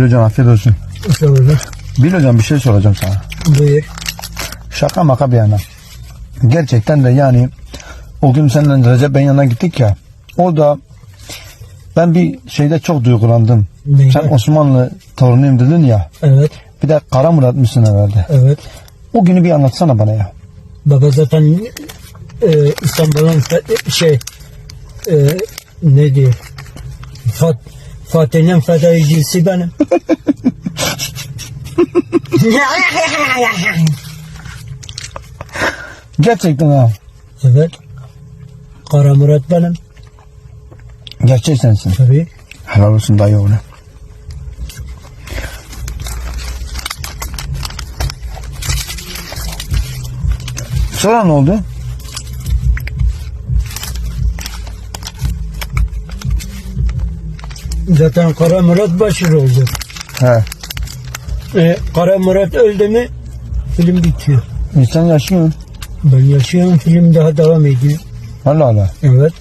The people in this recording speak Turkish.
Hocam afiyet olsun. Sağ olun. Bil hocam bir şey soracağım sana. Buyur. Şaka maka bir yana. Gerçekten de yani o gün seninle Recep Bey'in yanına gittik ya. Orada ben bir şeyde çok duygulandım. Neydi? Sen Osmanlı torunuyum dedin ya. Evet. Bir de Kara Murat mısın herhalde? Evet. O günü bir anlatsana bana ya. Baba zaten e, İstanbul'un şey e, ne diyor? Fat, Fatih'in fedaicisi benim. Gerçekten ha. evet. Kara Murat benim. Gerçek sensin. Tabii. Helal olsun dayı oğlu. Sonra ne oldu? Zaten Kara Murat başarı oldu. He. E, Kara Murat öldü mü film bitiyor. İnsan yaşıyor. Ben yaşıyorum film daha devam ediyor. Allah Allah. Evet.